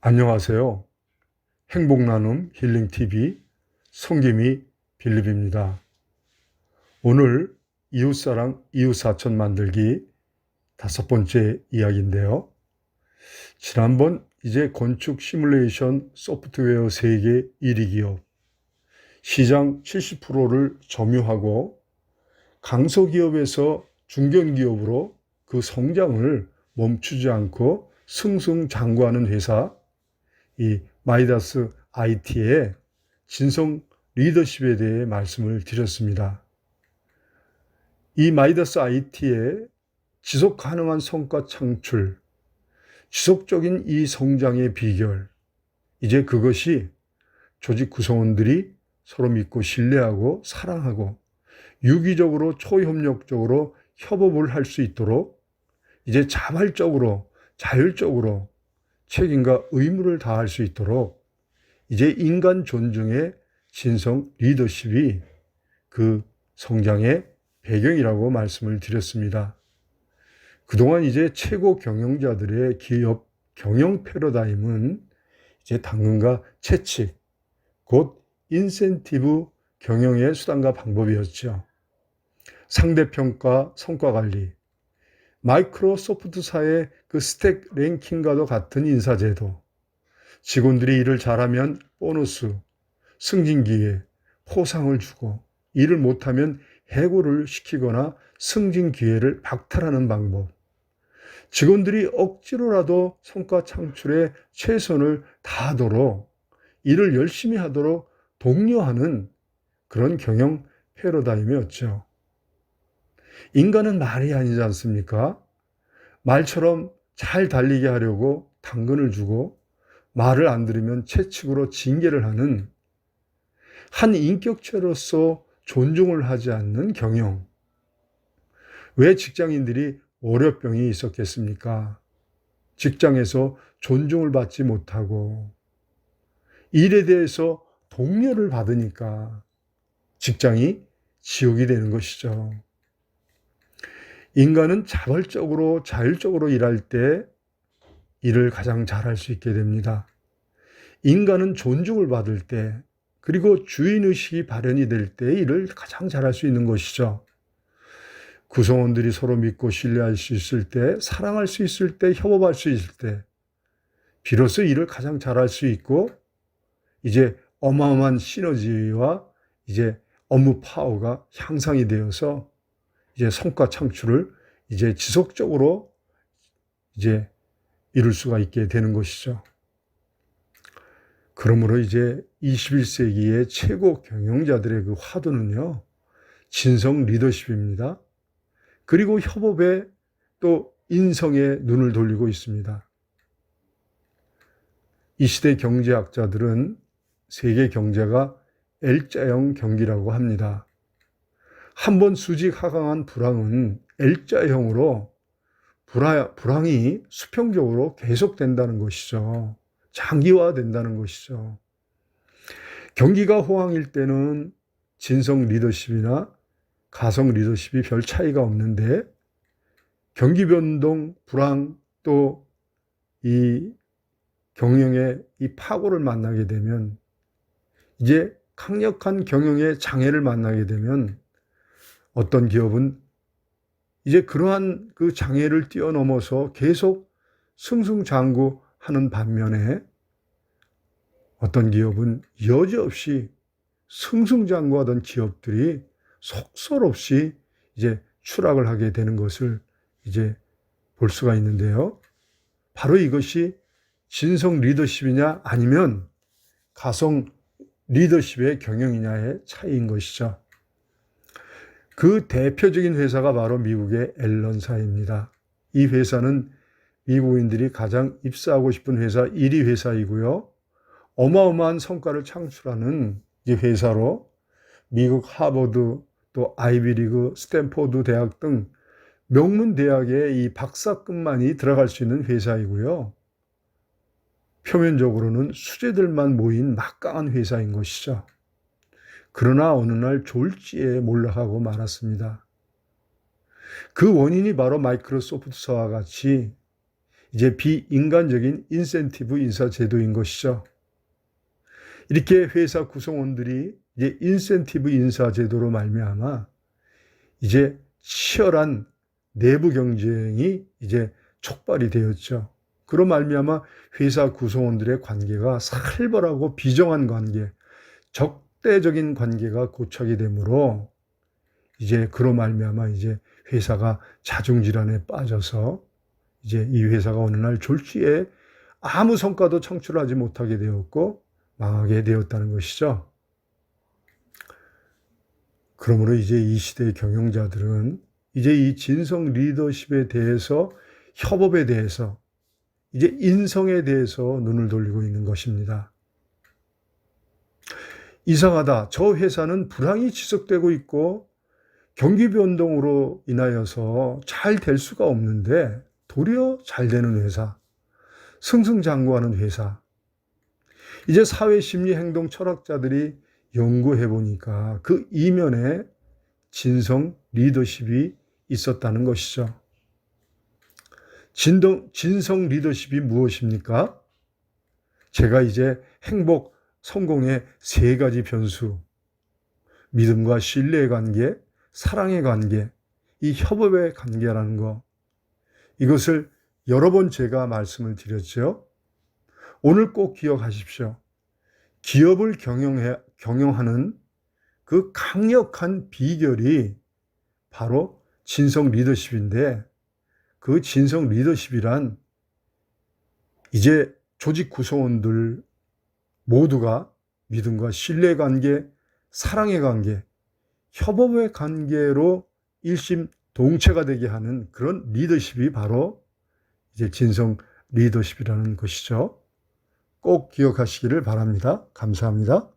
안녕하세요. 행복 나눔 힐링TV 성김이 빌립입니다. 오늘 이웃사랑 이웃사천 만들기 다섯 번째 이야기인데요. 지난번 이제 건축 시뮬레이션 소프트웨어 세계 1위 기업 시장 70%를 점유하고 강소기업에서 중견기업으로 그 성장을 멈추지 않고 승승장구하는 회사 이 마이다스 IT의 진성 리더십에 대해 말씀을 드렸습니다. 이 마이다스 IT의 지속 가능한 성과 창출, 지속적인 이 성장의 비결, 이제 그것이 조직 구성원들이 서로 믿고 신뢰하고 사랑하고 유기적으로 초협력적으로 협업을 할 수 있도록 이제 자발적으로 자율적으로 책임과 의무를 다할 수 있도록 이제 인간 존중의 진성 리더십이 그 성장의 배경이라고 말씀을 드렸습니다. 그동안 이제 최고 경영자들의 기업 경영 패러다임은 이제 당근과 채찍, 곧 인센티브 경영의 수단과 방법이었죠. 상대평가, 성과관리, 마이크로소프트사의 그 스택 랭킹과도 같은 인사제도, 직원들이 일을 잘하면 보너스, 승진 기회, 포상을 주고 일을 못하면 해고를 시키거나 승진 기회를 박탈하는 방법, 직원들이 억지로라도 성과 창출에 최선을 다하도록 일을 열심히 하도록 독려하는 그런 경영 패러다임이었죠. 인간은 말이 아니지 않습니까? 말처럼 잘 달리게 하려고 당근을 주고 말을 안 들으면 채찍으로 징계를 하는 한 인격체로서 존중을 하지 않는 경영. 왜 직장인들이 월요병이 있었겠습니까? 직장에서 존중을 받지 못하고 일에 대해서 동료를 받으니까 직장이 지옥이 되는 것이죠. 인간은 자발적으로 자율적으로 일할 때 일을 가장 잘할 수 있게 됩니다. 인간은 존중을 받을 때 그리고 주인의식이 발현이 될 때 일을 가장 잘할 수 있는 것이죠. 구성원들이 서로 믿고 신뢰할 수 있을 때, 사랑할 수 있을 때, 협업할 수 있을 때, 비로소 일을 가장 잘할 수 있고, 이제 어마어마한 시너지와 이제 업무 파워가 향상이 되어서 이제 성과 창출을 이제 지속적으로 이제 이룰 수가 있게 되는 것이죠. 그러므로 이제 21세기의 최고 경영자들의 그 화두는요, 진성 리더십입니다. 그리고 협업에 또 인성에 눈을 돌리고 있습니다. 이 시대 경제학자들은 세계 경제가 L자형 경기라고 합니다. 한 번 수직 하강한 불황은 L자형으로 불황이 수평적으로 계속된다는 것이죠. 장기화된다는 것이죠. 경기가 호황일 때는 진성 리더십이나 가성 리더십이 별 차이가 없는데 경기 변동, 불황 또 이 경영의 이 파고를 만나게 되면 이제 강력한 경영의 장애를 만나게 되면 어떤 기업은 이제 그러한 그 장애를 뛰어넘어서 계속 승승장구 하는 반면에 어떤 기업은 여지없이 승승장구하던 기업들이 속설없이 이제 추락을 하게 되는 것을 이제 볼 수가 있는데요. 바로 이것이 진성 리더십이냐 아니면 가성 리더십의 경영이냐의 차이인 것이죠. 그 대표적인 회사가 바로 미국의 앨런사입니다. 이 회사는 미국인들이 가장 입사하고 싶은 회사 1위 회사이고요. 어마어마한 성과를 창출하는 이 회사로 미국 하버드 또 아이비리그, 스탠포드 대학 등 명문 대학에 이 박사급만이 들어갈 수 있는 회사이고요. 표면적으로는 수재들만 모인 막강한 회사인 것이죠. 그러나 어느 날 졸지에 몰락하고 말았습니다. 그 원인이 바로 마이크로소프트사와 같이 이제 비인간적인 인센티브 인사 제도인 것이죠. 이렇게 회사 구성원들이 이제 인센티브 인사 제도로 말미암아 이제 치열한 내부 경쟁이 이제 촉발이 되었죠. 그로 말미암아 회사 구성원들의 관계가 살벌하고 비정한 관계, 적대적인 관계가 고착이 되므로 이제 그로 말미암아 이제 회사가 자중 질환에 빠져서 이제 이 회사가 어느 날 졸지에 아무 성과도 창출하지 못하게 되었고 망하게 되었다는 것이죠. 그러므로 이제 이 시대의 경영자들은 이제 이 진성 리더십에 대해서 협업에 대해서 이제 인성에 대해서 눈을 돌리고 있는 것입니다. 이상하다. 저 회사는 불황이 지속되고 있고 경기 변동으로 인하여서 잘 될 수가 없는데 도리어 잘 되는 회사, 승승장구하는 회사. 이제 사회 심리 행동 철학자들이 연구해 보니까 그 이면에 진성 리더십이 있었다는 것이죠. 진동, 진성 리더십이 무엇입니까? 제가 이제 행복, 성공의 세 가지 변수, 믿음과 신뢰의 관계, 사랑의 관계, 이 협업의 관계라는 거, 이것을 여러 번 제가 말씀을 드렸죠. 오늘 꼭 기억하십시오. 기업을 경영해, 경영하는 그 강력한 비결이 바로 진성 리더십인데 그 진성 리더십이란 이제 조직 구성원들 모두가 믿음과 신뢰 관계, 사랑의 관계, 협업의 관계로 일심 동체가 되게 하는 그런 리더십이 바로 이제 진성 리더십이라는 것이죠. 꼭 기억하시기를 바랍니다. 감사합니다.